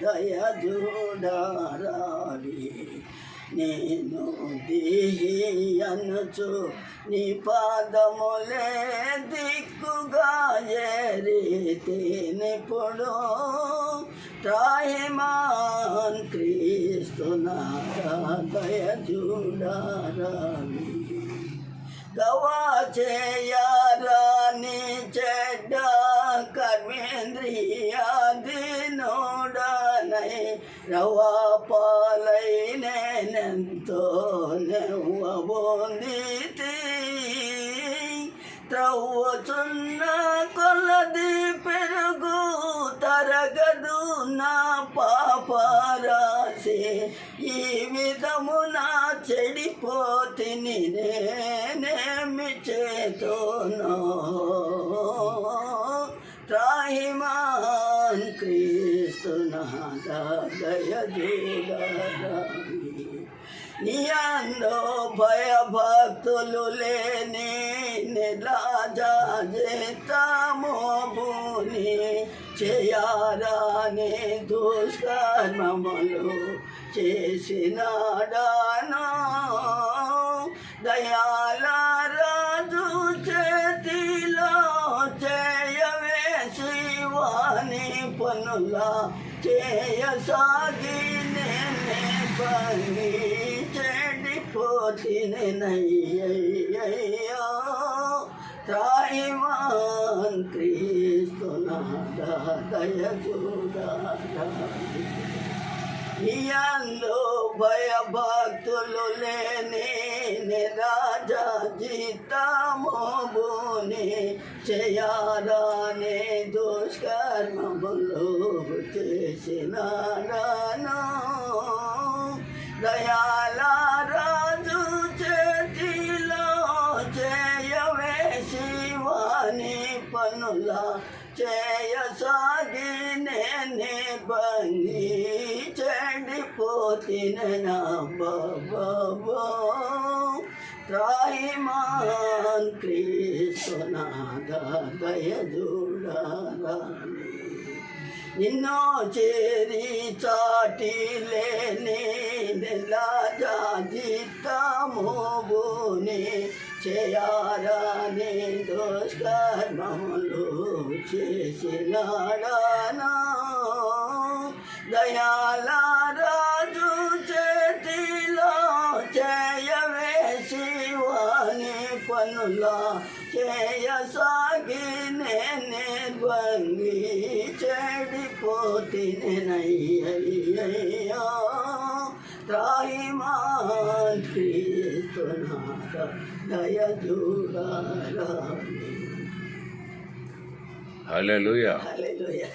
దయ చూడారావి నేను దిహియనుచు నీ పాదములే దిక్కుగా ఎరితేనిప్పుడు త్రాహిమాన్ క్రీస్తునాథ దయ చూడారావి గవా చేయరాని రవా పాలై నేనెంతో నెవ్వబోందితి త్రవ్వుచున్న కొలది పెరుగు తరగదు నా పాపరాశి. ఈ విధమున చెడిపోతిని నేనేమి చేతోనో. త్రాహిమా నీ అందో భయభక్తులు లేని నిరాజాజితము భూని చేయారాని దుష్కర్మములు చేసినాడాను. దయాలా శివాని పనుల చేయసాగి నేనే పని చెడిపోతినయ్యయ్యో త్రాయిమాన్ క్రీస్తునాథ దయ చూడాలి నీయందు భయభక్తులు లేని నిరాజా జీతమోబుని చేయారాని దుష్కర్మములు చేసినాడాను దయాల రాజు చేతిలో చేయవే శివాని పనుల చేయసాగి నేనే బంగి చెడిపోతిన నా బాబా. త్రాయిమాన్ క్రీస్తునాథ దయ చూడాలని నిన్నో చేరి చాటి లేని నెలాజాజితమోబుని చేయాలని దుష్కర్మములు చేసినాడానా దయాల రాజు చేతిలో చేయవే శివాని పనుల చేయసాగి నేనే బంగి చెడిపోతినయ్యయ్యో త్రాయిమాన్ క్రీస్తునాథ దయ చూడాలి హల్లెలూయా. హల్లెలూయా.